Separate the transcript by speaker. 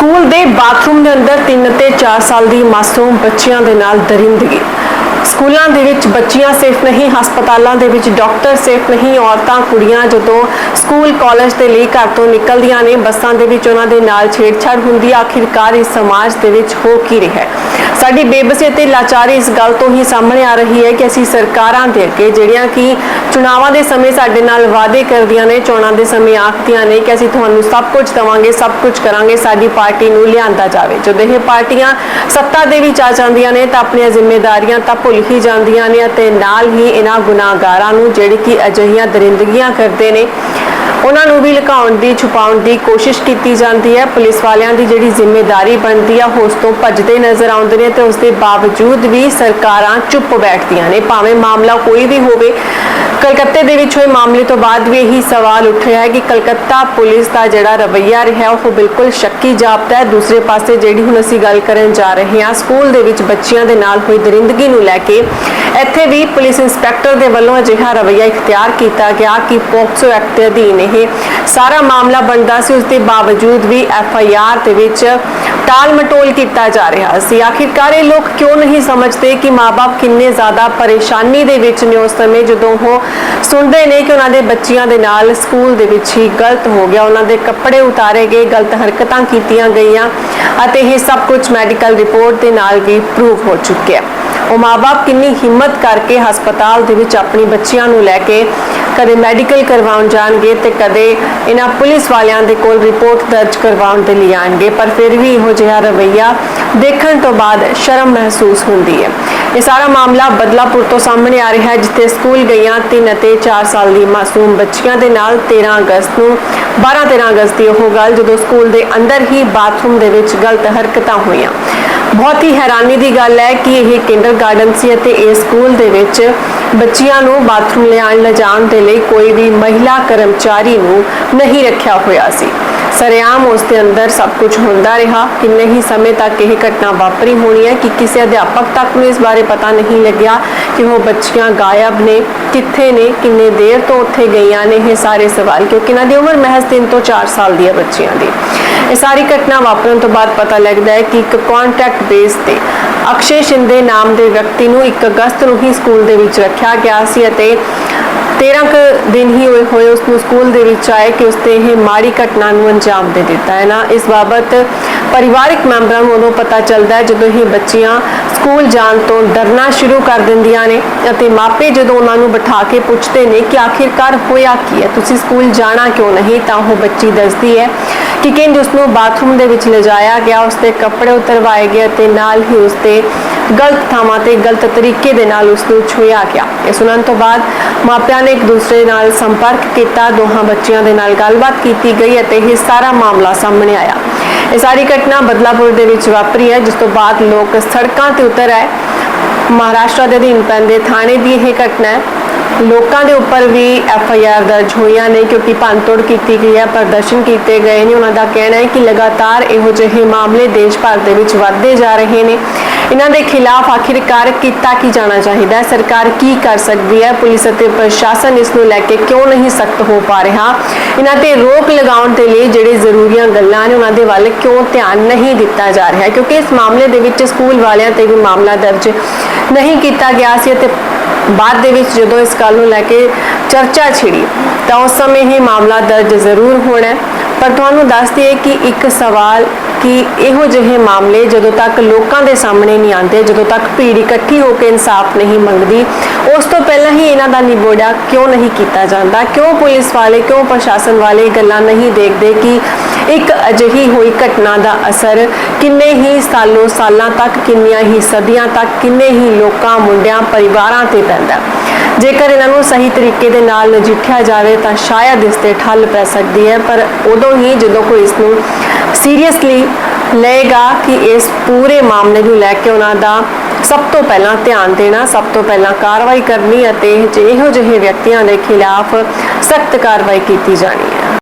Speaker 1: School ਦੇ bathroom ਦੇ ਅੰਦਰ 3 ਅਤੇ 4 ਸਾਲ ਦੀ ਮਾਸੂਮ ਬੱਚਿਆਂ ਦੇ ਨਾਲ ਦਰਿੰਦਗੀ। ਸਕੂਲਾਂ ਦੇ ਵਿੱਚ ਬੱਚੀਆਂ ਸੇਫ ਨਹੀਂ, ਹਸਪਤਾਲਾਂ ਦੇ ਵਿੱਚ ਡਾਕਟਰ ਸੇਫ ਨਹੀਂ, ਔਰਤਾਂ, ਕੁੜੀਆਂ ਜਦੋਂ ਸਕੂਲ, ਕਾਲਜ ਦੇ ਲਈ ਘਰ ਤੋਂ ਨਿਕਲਦੀਆਂ ਨੇ, ਬੱਸਾਂ ਦੇ ਵਿੱਚ ਉਹਨਾਂ ਦੇ ਨਾਲ ਛੇੜਛਾੜ ਹੁੰਦੀ ਆਖਿਰਕਾਰ ਇਸ ਸਮਾਜ ਦੇ ਵਿੱਚ ਹੋ ਕੀ ਰਿਹਾ ਹੈ? ਸਾਡੀ ਬੇਬਸੀ ਅਤੇ ਲਾਚਾਰੀ ਇਸ ਗੱਲ ਤੋਂ ਹੀ ਸਾਹਮਣੇ ਆ ਰਹੀ ਹੈ ਕਿ ਅਸੀਂ ਸਰਕਾਰਾਂ ਦੇ ਅੱਗੇ ਜਿਹੜੀਆਂ ਕਿ ਚੁਣਾਵਾਂ ਦੇ ਸਮੇਂ ਸਾਡੇ ਨਾਲ ਵਾਅਦੇ ਕਰਦੀਆਂ ਨੇ, ਚੋਣਾਂ ਦੇ ਸਮੇਂ ਆਖਦੀਆਂ ਨੇ ਕਿ ਅਸੀਂ ਤੁਹਾਨੂੰ ਸਭ ਕੁਝ ਦਵਾਂਗੇ, ਸਭ ਕੁਝ ਕਰਾਂਗੇ, ਸਾਡੀ ਪਾਰਟੀ ਨੂੰ ਲਿਆਂਦਾ ਜਾਵੇ। ਜਦੋਂ ਇਹ ਪਾਰਟੀਆਂ ਸੱਤਾ ਦੇ ਵਿੱਚ ਆ ਜਾਂਦੀਆਂ ਨੇ ਤਾਂ ਆਪਣੀਆਂ ਜ਼ਿੰਮੇਵਾਰੀਆਂ ਤਾਂ ਭੁੱਲ ਹੀ ਜਾਂਦੀਆਂ ਨੇ ਅਤੇ ਨਾਲ ਹੀ ਇਹਨਾਂ ਗੁਨਾਹਗਾਰਾਂ ਨੂੰ ਜਿਹੜੇ ਕਿ ਅਜਿਹੀਆਂ ਦਰਿੰਦਗੀਆਂ ਕਰਦੇ ਨੇ ਉਹਨਾਂ ਨੂੰ ਵੀ ਲੁਕਾਉਣ ਦੀ, ਛੁਪਾਉਣ ਦੀ ਕੋਸ਼ਿਸ਼ ਕੀਤੀ ਜਾਂਦੀ ਹੈ। ਪੁਲਿਸ ਵਾਲਿਆਂ ਦੀ ਜਿਹੜੀ ਜ਼ਿੰਮੇਵਾਰੀ ਬਣਦੀ ਆ ਉਸ ਤੋਂ ਭੱਜਦੇ ਨਜ਼ਰ ਆਉਂਦੇ ਨੇ ਤੇ ਉਸ ਦੇ ਬਾਵਜੂਦ ਵੀ ਸਰਕਾਰਾਂ ਚੁੱਪ ਬੈਠਦੀਆਂ ਨੇ। ਭਾਵੇਂ ਮਾਮਲਾ ਕੋਈ ਵੀ ਹੋਵੇ, ਕਲਕੱਤੇ ਦੇ ਵਿੱਚ ਹੋਏ ਮਾਮਲੇ ਤੋਂ ਬਾਅਦ ਵੀ ਇਹੀ ਸਵਾਲ ਉੱਠ ਰਿਹਾ ਹੈ ਕਿ ਕਲਕੱਤਾ ਪੁਲਿਸ ਦਾ ਜਿਹੜਾ ਰਵੱਈਆ ਰਿਹਾ, ਉਹ ਬਿਲਕੁਲ ਸ਼ੱਕੀ ਜਾਪਦਾ ਹੈ। ਦੂਸਰੇ ਪਾਸੇ ਜਿਹੜੀ ਹੁਣ ਅਸੀਂ ਗੱਲ ਕਰਨ ਜਾ ਰਹੇ ਹਾਂ, ਸਕੂਲ ਦੇ ਵਿੱਚ ਬੱਚਿਆਂ ਦੇ ਨਾਲ ਹੋਈ ਦਰਿੰਦਗੀ ਨੂੰ ਲੈ ਕੇ ਇੱਥੇ ਵੀ ਪੁਲਿਸ ਇੰਸਪੈਕਟਰ ਦੇ ਵੱਲੋਂ ਅਜਿਹਾ ਰਵੱਈਆ ਇਖਤਿਆਰ ਕੀਤਾ ਗਿਆ ਕਿ ਪੋਕਸੋ ਐਕਟ ਦੇ ਅਧੀਨ ਇਹ ਸਾਰਾ ਮਾਮਲਾ ਬਣਦਾ ਸੀ, ਉਸ ਦੇ ਬਾਵਜੂਦ ਵੀ ਐਫ ਆਈ ਆਰ ਦੇ ਵਿੱਚ ਟਾਲ ਮਟੋਲ ਕੀਤਾ ਜਾ ਰਿਹਾ ਸੀ। ਆਖਿਰਕਾਰ ਇਹ ਲੋਕ ਕਿਉਂ ਨਹੀਂ ਸਮਝਦੇ ਕਿ ਮਾਪੇ ਕਿੰਨੇ ਜ਼ਿਆਦਾ ਪਰੇਸ਼ਾਨੀ ਦੇ ਵਿੱਚ ਨੇ ਉਸ ਸਮੇਂ ਜਦੋਂ ਉਹ ਸੁਣਦੇ ਨੇ ਕਿ ਉਹਨਾਂ ਦੇ ਬੱਚਿਆਂ ਦੇ ਨਾਲ ਸਕੂਲ ਦੇ ਵਿੱਚ ਹੀ ਗਲਤ ਹੋ ਗਿਆ, ਉਹਨਾਂ ਦੇ ਕੱਪੜੇ ਉਤਾਰੇ ਗਏ, ਗਲਤ ਹਰਕਤਾਂ ਕੀਤੀਆਂ ਗਈਆਂ ਅਤੇ ਇਹ ਸਭ ਕੁਝ ਮੈਡੀਕਲ ਰਿਪੋਰਟ ਦੇ ਨਾਲ ਵੀ ਪ੍ਰੂਵ ਹੋ ਚੁੱਕਿਆ ਉਹ ਮਾਪੇ ਕਿੰਨੀ ਹਿੰਮਤ ਕਰਕੇ ਹਸਪਤਾਲ ਦੇ ਵਿੱਚ ਆਪਣੀ ਬੱਚਿਆਂ ਨੂੰ ਲੈ ਕੇ ਕਦੇ ਮੈਡੀਕਲ ਕਰਵਾਉਣ ਜਾਣਗੇ ਤੇ ਕਦੇ ਇਹਨਾਂ ਪੁਲਿਸ ਵਾਲਿਆਂ ਦੇ ਕੋਲ ਰਿਪੋਰਟ ਦਰਜ ਕਰਵਾਉਣ ਦੇ ਲਈ ਆਣਗੇ, ਪਰ ਫਿਰ ਵੀ ਇਹੋ ਜਿਹਾ ਰਵੱਈਆ ਦੇਖਣ ਤੋਂ ਬਾਅਦ ਸ਼ਰਮ ਮਹਿਸੂਸ ਹੁੰਦੀ ਹੈ। ਇਹ ਸਾਰਾ ਮਾਮਲਾ ਬਦਲਾਪੁਰ ਤੋਂ ਸਾਹਮਣੇ ਆ ਰਿਹਾ ਹੈ, ਜਿੱਥੇ ਸਕੂਲ ਗਈਆਂ 3 ਅਤੇ 4 ਸਾਲ ਦੀ ਮਾਸੂਮ ਬੱਚੀਆਂ ਦੇ ਨਾਲ 13 ਅਗਸਤ ਨੂੰ 12-13 ਅਗਸਤ ਦੀ ਉਹ ਗੱਲ ਜਦੋਂ ਸਕੂਲ ਦੇ ਅੰਦਰ ਹੀ ਬਾਥਰੂਮ ਦੇ ਵਿੱਚ ਗਲਤ ਹਰਕਤਾਂ ਹੋਈਆਂ। ਬਹੁਤ ਹੀ ਹੈਰਾਨੀ ਦੀ ਗੱਲ ਹੈ ਕਿ ਇਹ ਕਿੰਡਰਗਾਰਟਨ ਸੀ ਅਤੇ ਇਹ ਸਕੂਲ ਦੇ ਵਿੱਚ ਬੱਚਿਆਂ ਨੂੰ ਬਾਥਰੂਮ ਲਿਆਉਣ, ਲਿਜਾਣ ਦੇ ਲਈ ਕੋਈ ਵੀ ਮਹਿਲਾ ਕਰਮਚਾਰੀ ਨੂੰ ਨਹੀਂ ਰੱਖਿਆ ਹੋਇਆ ਸੀ। ਸਰੇਆਮ ਉਸ ਦੇ ਅੰਦਰ ਸਭ ਕੁਝ ਹੁੰਦਾ ਰਿਹਾ ਕਿੰਨੇ ਹੀ ਸਮੇਂ ਤੱਕ ਇਹ ਘਟਨਾ ਵਾਪਰੀ ਹੋਣੀ ਹੈ ਕਿ ਕਿਸੇ ਅਧਿਆਪਕ ਤੱਕ ਨੂੰ ਇਸ ਬਾਰੇ ਪਤਾ ਨਹੀਂ ਲੱਗਿਆ ਕਿ ਉਹ ਬੱਚੀਆਂ ਗਾਇਬ ਨੇ, ਕਿੱਥੇ ਨੇ, ਕਿੰਨੇ ਦੇਰ ਤੋਂ ਉੱਥੇ ਗਈਆਂ ਨੇ, ਇਹ ਸਾਰੇ ਸਵਾਲ ਕਿਉਂਕਿ ਇਹਨਾਂ ਦੀ ਉਮਰ ਮਹਿਜ਼ 3 ਤੋਂ 4 ਸਾਲ ਦੀ ਹੈ ਬੱਚੀਆਂ ਦੀ। ਇਹ ਸਾਰੀ ਘਟਨਾ ਵਾਪਰਨ ਤੋਂ ਬਾਅਦ ਪਤਾ ਲੱਗਦਾ ਹੈ ਕਿ ਇੱਕ ਕੰਟੈਕਟ ਬੇਸ ਤੇ ਅਕਸ਼ੇ ਸ਼ਿੰਦੇ ਨਾਮ ਦੇ ਵਿਅਕਤੀ ਨੂੰ 1 ਅਗਸਤ ਨੂੰ ਹੀ ਸਕੂਲ ਦੇ ਵਿੱਚ ਰੱਖਿਆ ਗਿਆ ਸੀ ਅਤੇ 13 ਕੁ ਦਿਨ ਹੀ ਹੋਏ ਹੋਏ ਉਸ ਨੂੰ ਸਕੂਲ ਦੇ ਵਿੱਚ ਆਏ ਕਿ ਉਸ ਤੇ ਇਹ ਮਾੜੀ ਘਟਨਾ ਨੂੰ ਅੰਜਾਮ ਦੇ ਦਿੱਤਾ ਹੈ। ਨਾ, ਇਸ ਬਾਬਤ ਪਰਿਵਾਰਕ ਮੈਂਬਰਾਂ ਨੂੰ ਉਦੋਂ ਪਤਾ ਚੱਲਦਾ ਹੈ ਜਦੋਂ ਇਹ ਬੱਚੀਆਂ ਸਕੂਲ ਜਾਣ ਤੋਂ ਡਰਨਾ ਸ਼ੁਰੂ ਕਰ ਦਿੰਦੀਆਂ ਨੇ ਅਤੇ ਮਾਪੇ ਜਦੋਂ ਉਹਨਾਂ ਨੂੰ ਬਿਠਾ ਕੇ ਪੁੱਛਦੇ ਨੇ ਕਿ ਆਖਿਰਕਾਰ ਹੋਇਆ ਕੀ ਹੈ? ਤੁਸੀਂ ਸਕੂਲ ਜਾਣਾ ਕਿਉਂ ਨਹੀਂ? ਤਾਂ ਉਹ ਬੱਚੀ ਦੱਸਦੀ ਹੈ ਕਿ ਕਿੰਜ ਉਸ ਨੂੰ ਬਾਥਰੂਮ ਦੇ ਵਿੱਚ ਲਿਜਾਇਆ ਗਿਆ ਉਸ ਦੇ ਕੱਪੜੇ ਉਤਰਵਾਏ ਗਏ ਤੇ ਨਾਲ ਹੀ ਉਸ ਤੇ ਗਲਤ ਥਾਵਾਂ ਤੇ ਗਲਤ ਤਰੀਕੇ ਦੇ ਨਾਲ ਉਸ ਨੂੰ ਛੁਇਆ ਗਿਆ। ਇਹ ਸੁਣਨ ਤੋਂ ਬਾਅਦ ਮਾਪਿਆਂ ਨੇ ਇੱਕ ਦੂਸਰੇ ਨਾਲ ਸੰਪਰਕ ਕੀਤਾ, ਦੋਹਾਂ ਬੱਚਿਆਂ ਦੇ ਨਾਲ ਗੱਲਬਾਤ ਕੀਤੀ ਗਈ ਅਤੇ ਇਹ ਸਾਰਾ ਮਾਮਲਾ ਸਾਹਮਣੇ ਆਇਆ। ਇਹ ਸਾਰੀ ਘਟਨਾ ਬਦਲਾਪੁਰ ਦੇ ਵਿੱਚ ਵਾਪਰੀ ਹੈ, ਜਿਸ ਤੋਂ ਬਾਅਦ ਲੋਕ ਸੜਕਾਂ ਤੇ ਉਤਰ ਆਏ। ਮਹਾਰਾਸ਼ਟਰ ਦੇ ਅਧੀਨ ਪੈਂਦੇ ਥਾਣੇ ਦੀ ਇਹ ਘਟਨਾ ਹੈ। ਲੋਕਾਂ ਦੇ ਉੱਪਰ ਵੀ ਐਫ ਆਈ ਆਰ ਦਰਜ ਹੋਈਆਂ ਨੇ ਕਿਉਂਕਿ ਭੰਨਤੋੜ ਕੀਤੀ ਗਈ ਹੈ, ਪ੍ਰਦਰਸ਼ਨ ਕੀਤੇ ਗਏ ਨੇ। ਉਹਨਾਂ ਦਾ ਕਹਿਣਾ ਹੈ ਕਿ ਲਗਾਤਾਰ ਇਹੋ ਜਿਹੇ ਮਾਮਲੇ ਦੇਸ਼ ਭਰ ਦੇ ਵਿੱਚ ਵੱਧਦੇ ਜਾ ਰਹੇ ਨੇ। ਇਹਨਾਂ ਦੇ ਖਿਲਾਫ ਆਖਿਰਕਾਰ ਕੀਤਾ ਕੀ ਜਾਣਾ ਚਾਹੀਦਾ ਹੈ? ਸਰਕਾਰ ਕੀ ਕਰ ਸਕਦੀ ਹੈ? ਪੁਲਿਸ ਅਤੇ ਪ੍ਰਸ਼ਾਸਨ ਇਸ ਨੂੰ ਲੈ ਕੇ ਕਿਉਂ ਨਹੀਂ ਸਖਤ ਹੋ ਪਾ ਰਿਹਾ? ਇਹਨਾਂ ਤੇ ਰੋਕ ਲਗਾਉਣ ਦੇ ਲਈ ਜਿਹੜੇ ਜ਼ਰੂਰੀਆਂ ਗੱਲਾਂ ਨੇ, ਉਹਨਾਂ ਦੇ ਵੱਲ ਕਿਉਂ ਧਿਆਨ ਨਹੀਂ ਦਿੱਤਾ ਜਾ ਰਿਹਾ? ਕਿਉਂਕਿ ਇਸ ਮਾਮਲੇ ਦੇ ਵਿੱਚ ਸਕੂਲ ਵਾਲਿਆਂ ਤੇ ਵੀ ਮਾਮਲਾ ਦਰਜ ਨਹੀਂ ਕੀਤਾ ਗਿਆ ਸੀ ਅਤੇ ਬਾਅਦ ਦੇ ਵਿੱਚ ਜਦੋਂ ਇਸ ਗੱਲ ਨੂੰ ਲੈ ਕੇ ਚਰਚਾ ਛਿੜੀ, ਤਾਂ ਉਸ ਸਮੇਂ ਇਹ ਮਾਮਲਾ ਦਰਜ ਜ਼ਰੂਰ ਹੋਣਾ ਪਰ ਤੁਹਾਨੂੰ ਦੱਸ ਦਈਏ ਕਿ ਇੱਕ ਸਵਾਲ ਕਿ ਇਹੋ ਜਿਹੇ ਮਾਮਲੇ ਜਦੋਂ ਤੱਕ ਲੋਕਾਂ ਦੇ ਸਾਹਮਣੇ ਨਹੀਂ ਆਉਂਦੇ, ਜਦੋਂ ਤੱਕ ਭੀੜ ਇਕੱਠੀ ਹੋ ਕੇ ਇਨਸਾਫ ਨਹੀਂ ਮੰਗਦੀ, ਉਸ ਤੋਂ ਪਹਿਲਾਂ ਹੀ ਇਹਨਾਂ ਦਾ ਨਿਬੋੜਾ ਕਿਉਂ ਨਹੀਂ ਕੀਤਾ ਜਾਂਦਾ? ਕਿਉਂ ਪੁਲਿਸ ਵਾਲੇ, ਕਿਉਂ ਪ੍ਰਸ਼ਾਸਨ ਵਾਲੇ ਇਹ ਗੱਲਾਂ ਨਹੀਂ ਦੇਖਦੇ ਕਿ ਇੱਕ ਅਜਿਹੀ ਹੋਈ ਘਟਨਾ ਦਾ ਅਸਰ ਕਿੰਨੇ ਹੀ ਸਾਲੋਂ ਸਾਲਾਂ ਤੱਕ, ਕਿੰਨੀਆਂ ਹੀ ਸਦੀਆਂ ਤੱਕ, ਕਿੰਨੇ ਹੀ ਲੋਕਾਂ, ਮੁੰਡਿਆਂ, ਪਰਿਵਾਰਾਂ ਤੇ ਪੈਂਦਾ ਜੇਕਰ ਇਹਨਾਂ ਨੂੰ ਸਹੀ ਤਰੀਕੇ ਦੇ ਨਾਲ ਨਜਿੱਠਿਆ ਜਾਵੇ ਤਾਂ ਸ਼ਾਇਦ ਇਸ ਤੇ ਠੱਲ ਪੈ ਸਕਦੀ ਹੈ, ਪਰ ਉਦੋਂ ਹੀ ਜਦੋਂ ਕੋਈ ਇਸ ਨੂੰ ਸੀਰੀਅਸਲੀ ਲਏਗਾ ਕਿ ਇਸ ਪੂਰੇ ਮਾਮਲੇ ਨੂੰ ਲੈ ਕੇ ਉਹਨਾਂ ਦਾ ਸਭ ਤੋਂ ਪਹਿਲਾਂ ਧਿਆਨ ਦੇਣਾ, ਸਭ ਤੋਂ ਪਹਿਲਾਂ ਕਾਰਵਾਈ ਕਰਨੀ ਅਤੇ ਜਿਹੋ ਜਿਹੇ ਵਿਅਕਤੀਆਂ ਦੇ ਖਿਲਾਫ ਸਖਤ ਕਾਰਵਾਈ ਕੀਤੀ ਜਾਣੀ ਹੈ।